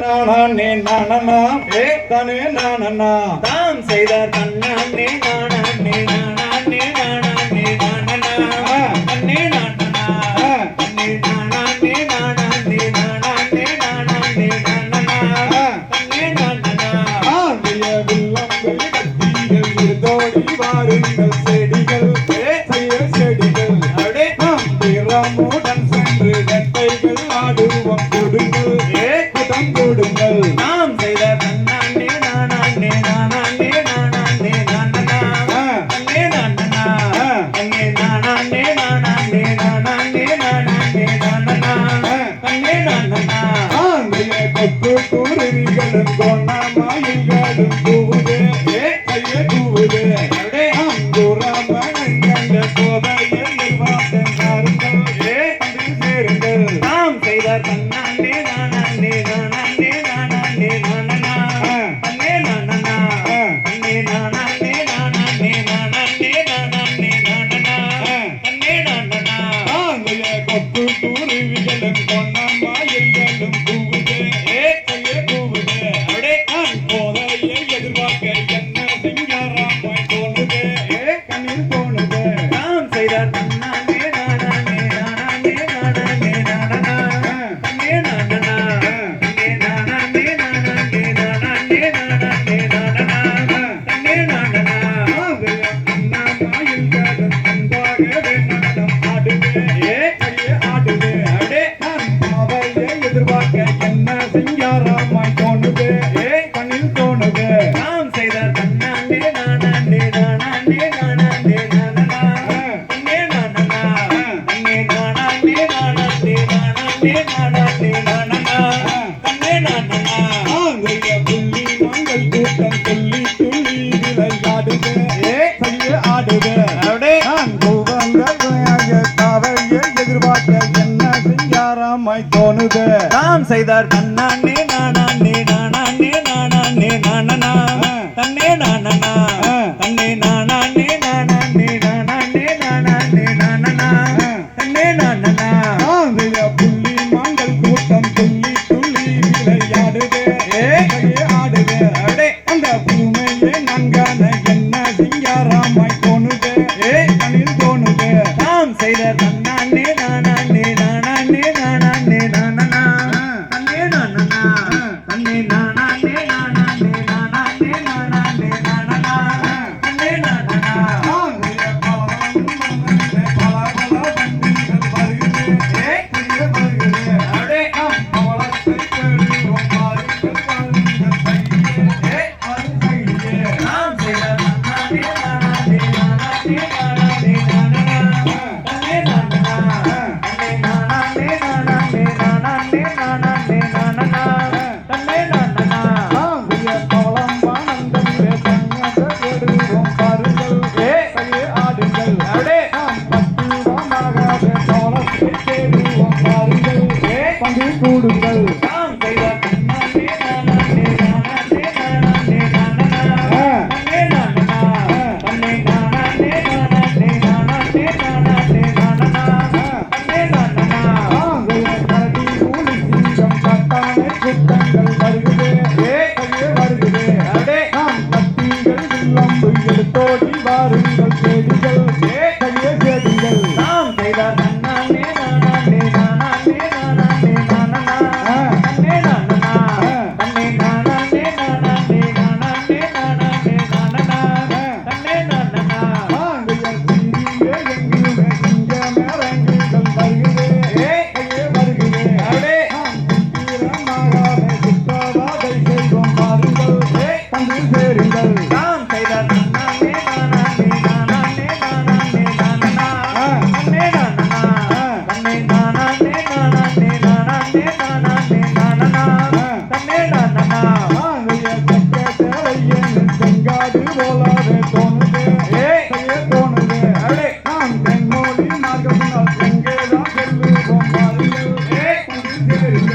நானே நானனா? தானே நானனா? தாம் செய்தார் தன்னானே நானே நானே நானே நானனா? அண்ணே நானனா? அண்ணே நானே நானே நானே நானே நானனா அண்ணே நானனா? ஆவிய வில்லம்பு கத்திகள் தோடி வாருங்கள் செடிகள் நாங்கள் நாம் செய்த தன்னாண்டே நானாண்டே நானாண்டே நானாண்டே நானனா அண்ணே நானனா அண்ணே நானாண்டே நானாண்டே நானாண்டே நானாண்டே கூட்டு குருவிகளுக்கு தாராமாய் தோணுது நாம் செய்தார் தன்னானே நானானே நானானே நானானே நானனா தன்னே நானனா தன்னே நான பங்கு கூடுங்கள்.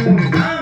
Thank.